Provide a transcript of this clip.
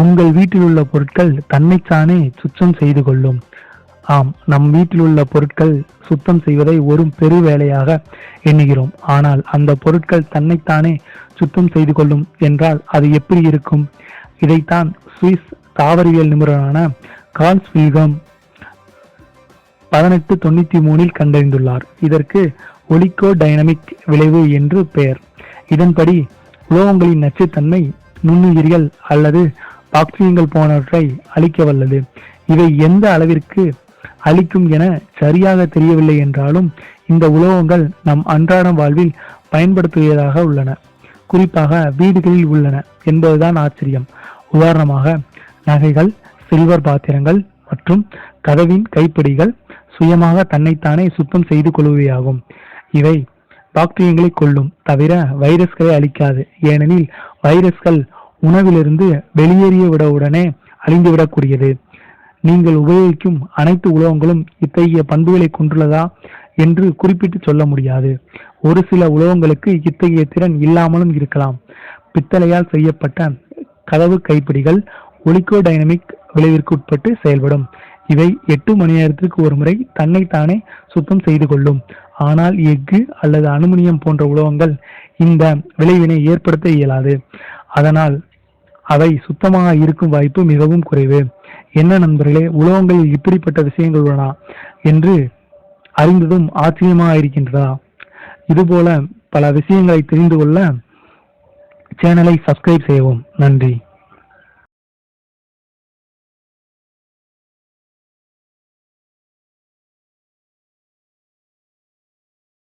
உங்கள் வீட்டில் உள்ள பொருட்கள் தன்னைத்தானே சுத்தம் செய்து கொள்ளும். ஆம் நம் வீட்டில் உள்ள பொருட்கள் சுத்தம் செய்வதை ஒரு பெரு வேலையாக எண்ணுகிறோம். ஆனால் அந்த பொருட்கள் தன்னைத்தானே சுத்தம் செய்து கொள்ளும் என்றால் அது எப்படி இருக்கும்? இதைத்தான் சுவிஸ் தாவரவியல் நிபுணரான கார்ல்ஸ் வில்கம் பதினெட்டு தொண்ணூத்தி மூணில் கண்டறிந்துள்ளார். இதற்கு ஒலிகோ டைனமிக் விளைவு என்று பெயர். இதன்படி உலோகங்களின் நச்சுத்தன்மை நுண்ணுயிரிகள் அல்லது பாக்டீரியங்கள் போனவற்றை அழிக்க வல்லது. இவை எந்த அளவிற்கு அழிக்கும் என சரியாக தெரியவில்லை என்றாலும் இந்த உலோகங்கள் நம் அன்றாட வாழ்வில் பயன்படுத்துவதாக உள்ளன. குறிப்பாக வீடுகளில் உள்ளன என்பதுதான் ஆச்சரியம். உதாரணமாக நகைகள் சில்வர் பாத்திரங்கள் மற்றும் கதவின் கைப்பிடிகள் சுயமாக தன்னைத்தானே சுத்தம் செய்து கொள்வையாகும் இவை பாக்டீரியங்களை கொல்லும் தவிர வைரஸ்களை அழிக்காது. ஏனெனில் வைரஸ்கள் உணவிலிருந்து வெளியேறிய விடவுடனே அழிந்துவிடக்கூடியது நீங்கள் உபயோகிக்கும் அனைத்து உலோகங்களும் இத்தகைய பண்புகளை கொண்டுள்ளதா என்று குறிப்பிட்டு சொல்ல முடியாது. ஒரு சில உலோகங்களுக்கு இத்தகைய திறன் இல்லாமலும் இருக்கலாம். பித்தளையால் செய்யப்பட்ட கதவு கைப்பிடிகள் ஒலிகோடைனமிக் விளைவிற்கு உட்பட்டு செயல்படும். இவை எட்டு மணி நேரத்திற்கு ஒரு முறை தன்னைத்தானே சுத்தம் செய்து கொள்ளும். ஆனால் எஃகு அல்லது அலுமினியம் போன்ற உலோகங்கள் இந்த விளைவினை ஏற்படுத்த இயலாது. அதனால் அவை சுத்தமாக இருக்கும் வாய்ப்பு மிகவும் குறைவு. என்ன நண்பர்களே உலோகங்களில் இப்படிப்பட்ட விஷயங்கள் உள்ளன என்று அறிந்ததும் ஆச்சரியமாக இருக்கின்றதா? இதுபோல பல விஷயங்களை தெரிந்து கொள்ள சேனலை சப்ஸ்கிரைப் செய்யவும். நன்றி.